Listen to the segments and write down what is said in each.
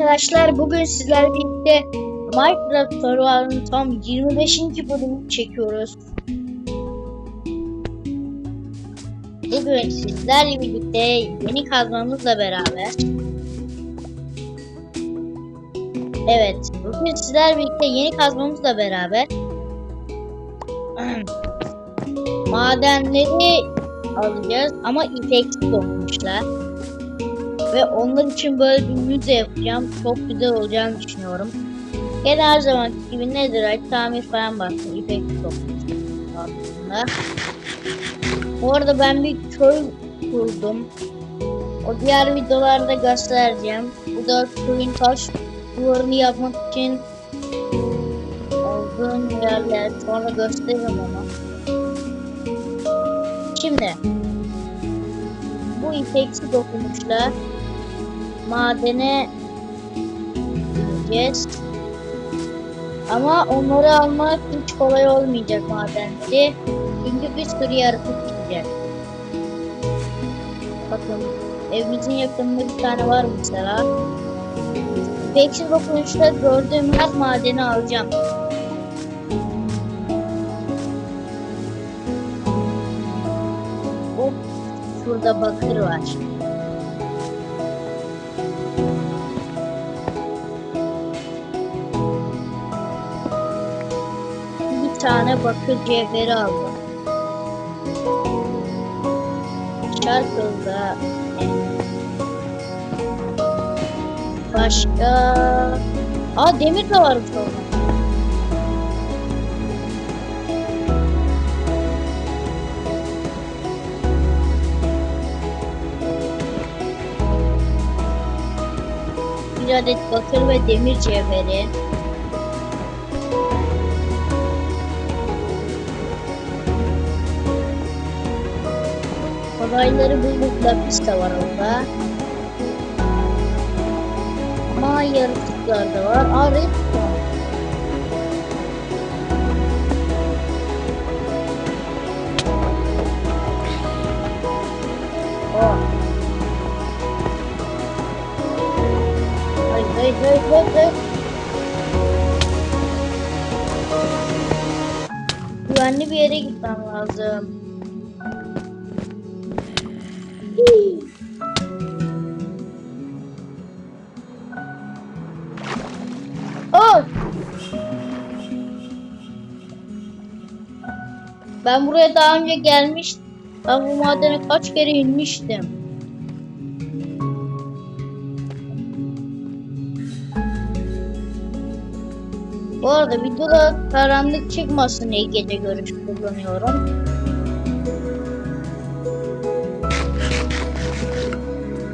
arkadaşlar bugün sizlerle birlikte Minecraft Survival'ın tam 25. bölümünü çekiyoruz. Bugün sizlerle birlikte yeni kazmamızla beraber Evet, bugün sizlerle birlikte yeni kazmamızla beraber madenleri alacağız ama ipeksiz olmuşlar. Ve onlar için böyle bir müze yapacağım. Çok güzel olacağını düşünüyorum. Gene her zaman gibi nedir? Ay, tamir falan bastım. İpek toplamıştım aslında. Bu arada ben bir köy kurdum. O diğer videolarda göstereceğim. Bu da köyün taş duvarını yapmak için olduğum yerler. Sonra gösteririm onu. Şimdi bu ipeksi dokunmuşlar madene gideceğiz. Ama onları almak hiç kolay olmayacak madenleri. Çünkü bir sürü yaratık çıkacak. Bakın evimizin yakınında bir tane var mesela. İpeksiz dokunuşta gördüğüm her madeni alacağım. Hop şurada bakır var. Tane bakır cevheri aldım. Şarkılda başka Aa demir de varmış orada. Bir adet bakır ve demir cevheri. Olayları bulduk lapis de var orada. Ama yaratıklar da var. Aa. Oh. Hayır hayır hayır hayır hayır. Güvenli bir yere gitmem lazım. Ben buraya daha önce gelmiştim. Ben bu madene kaç kere inmiştim. Bu arada videoda karanlık çıkmasın diye gece görüş kullanıyorum.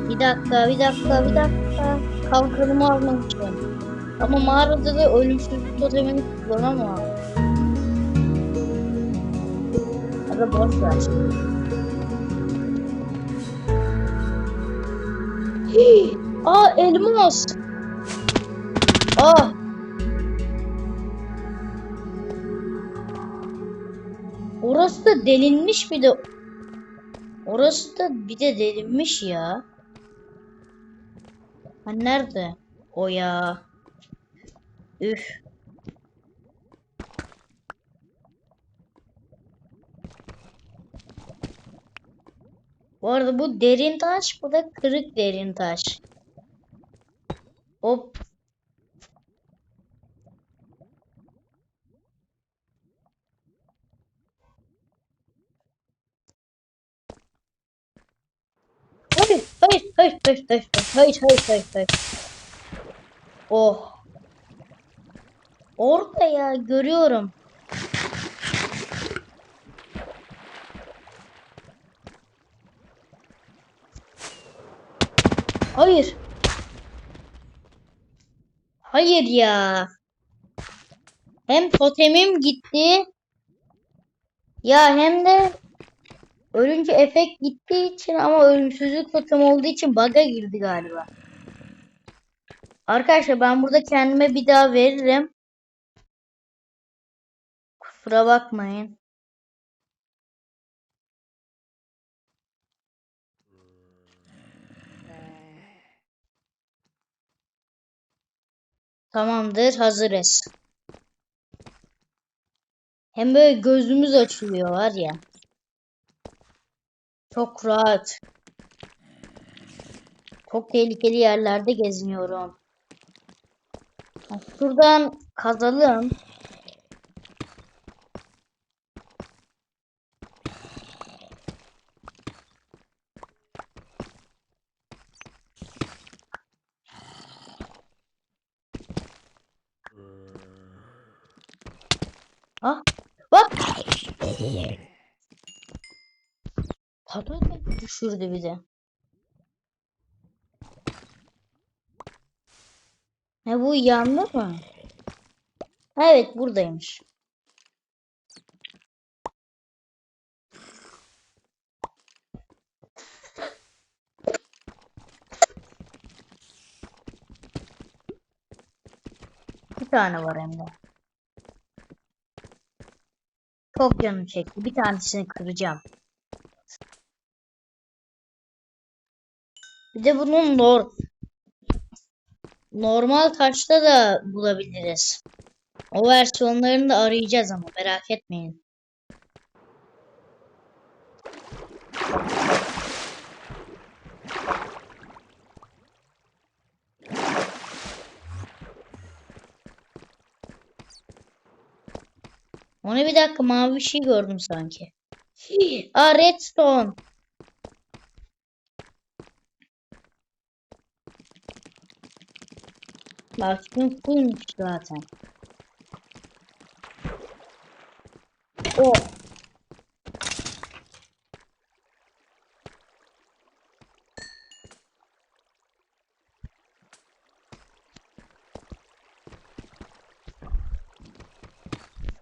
Bir dakika, bir dakika, bir dakika. Kalkanımı için. Ama mağarada da ölümsüzlük totemini kullanamam. Da boş ver. Hii! Aa elmas. Aa. Orası da delinmiş bir de. Orası da bir de delinmiş ya. Ha nerede? O ya. Üf. Bu arada bu derin taş, bu da kırık derin taş. Hop. Hayır, hayır, hayır, hayır, hayır, hayır, hayır, hayır, hayır. Oh. Orada ya görüyorum. Hayır. Hayır ya. Hem totemim gitti. Ya hem de ölünce efekt gittiği için ama ölümsüzlük totem olduğu için bug'a girdi galiba. Arkadaşlar ben burada kendime bir daha veririm. Kusura bakmayın. Tamamdır, hazırız. Hem böyle gözümüz açılıyor var ya. Çok rahat. Çok tehlikeli yerlerde geziniyorum. Şuradan kazalım. Düşürdü bize. Ne bu yandı mı? Evet buradaymış. Bir tane var hem de. Çok canım çekti. Bir tanesini kıracağım. Bir de bunun nor normal taşta da bulabiliriz. O versiyonlarını da arayacağız ama merak etmeyin. Ona bir dakika mavi bir şey gördüm sanki. Aa redstone. Baktım fullmuş zaten. O.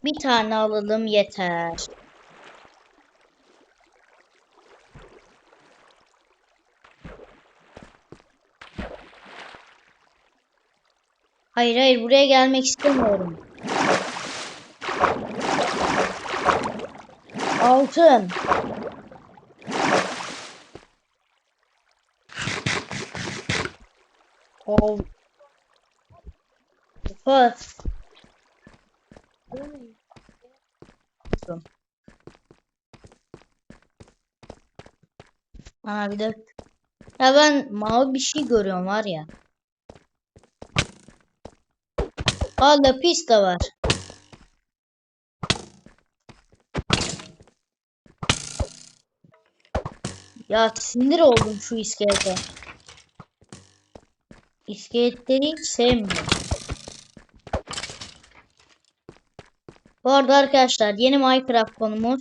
Bir tane alalım yeter. Hayır hayır buraya gelmek istemiyorum. Altın. Ol. Opa. Aa bir dakika. Ya ben mavi bir şey görüyorum var ya. Aa lapis de var. Ya sinir oldum şu iskelete. İskeletleri hiç sevmiyorum. Bu arada arkadaşlar yeni Minecraft konumuz.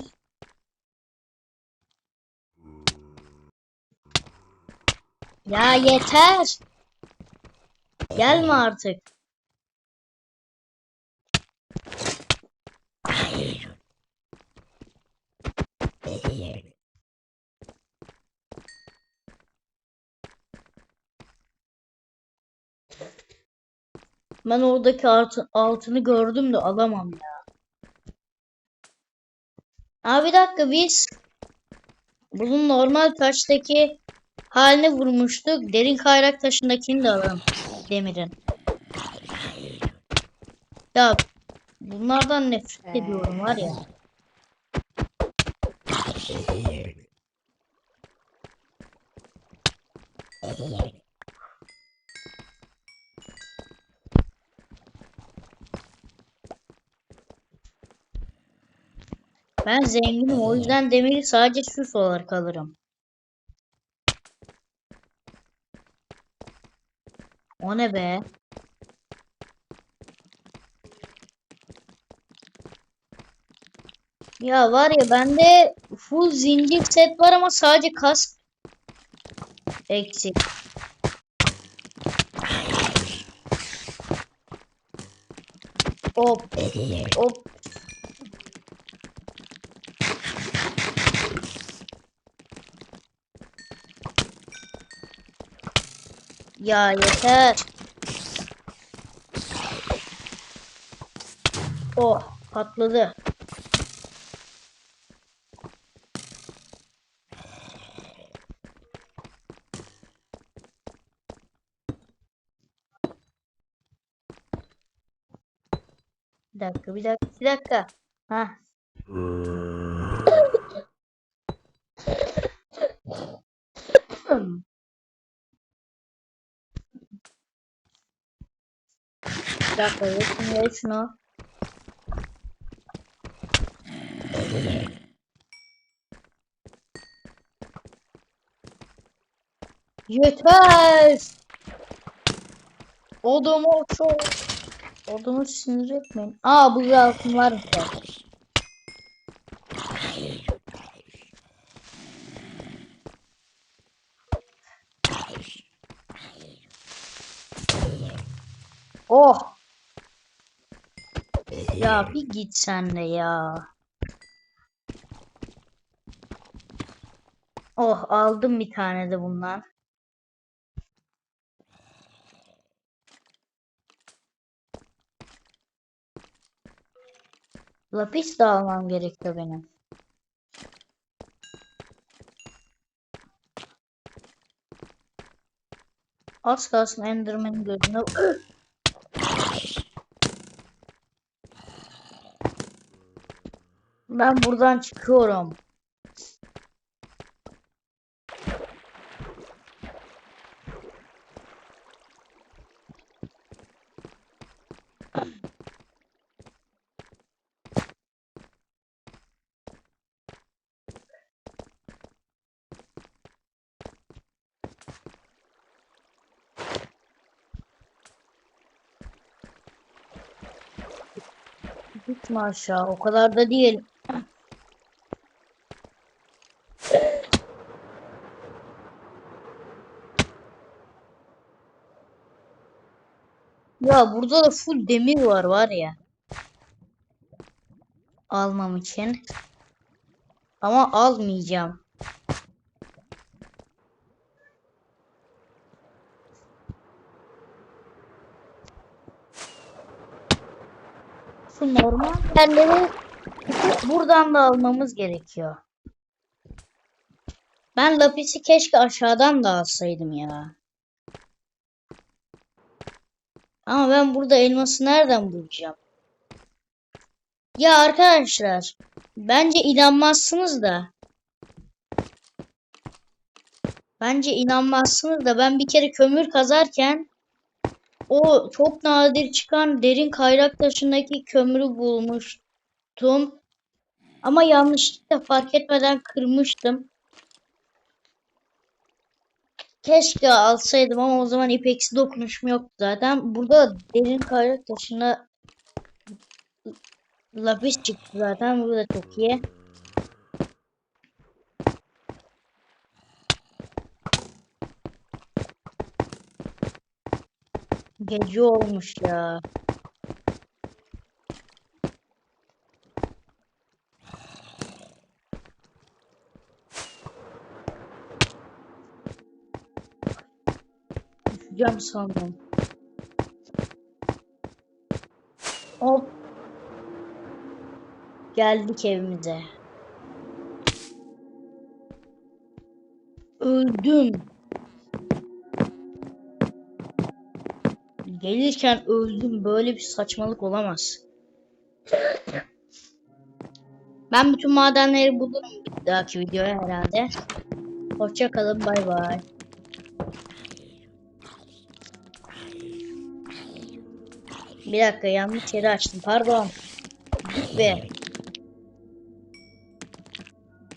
Ya yeter. Gelme artık. Ben oradaki altın, altını gördüm de alamam ya. Abi bir dakika biz bunun normal taştaki haline vurmuştuk. Derin kayrak taşındakini de alalım. Demirin. Ya bunlardan nefret ediyorum var ya. Ben zenginim o yüzden demiri sadece süs olarak alırım. O ne be? Ya var ya bende full zincir set var ama sadece kask eksik. Hop hop Ya yeter. Oh patladı. Dakika, bir dakika, bir dakika. Ha. Bir dakika, şunu, ver şunu. Yeter! Odamı çok... Odamı sinir etmeyin. Aa bu altın var de. Oh! Ya bir git sen de ya. Oh aldım bir tane de bundan. Lapis de almam gerekiyor benim. Az kalsın Enderman'in gözüne... Ben buradan çıkıyorum. Gitme aşağı. O kadar da değil. Ya burada da full demir var var ya. Almam için. Ama almayacağım. Şu normal yerleri buradan da almamız gerekiyor. Ben lapisi keşke aşağıdan da alsaydım ya. Ama ben burada elması nereden bulacağım? Ya arkadaşlar, bence inanmazsınız da. Bence inanmazsınız da ben bir kere kömür kazarken o çok nadir çıkan derin kayrak taşındaki kömürü bulmuştum. Ama yanlışlıkla fark etmeden kırmıştım. Keşke alsaydım ama o zaman ipeksi dokunuşum yoktu zaten. Burada derin kayrak taşına lapis çıktı zaten. Burada çok iyi. Gece olmuş ya. Düşeceğim sandım. Hop. Geldik evimize. Öldüm. Gelirken öldüm. Böyle bir saçmalık olamaz. Ben bütün madenleri bulurum bir dahaki videoya herhalde. Hoşça kalın. Bay bay. Bir dakika yanlış yeri açtım. Pardon. Git.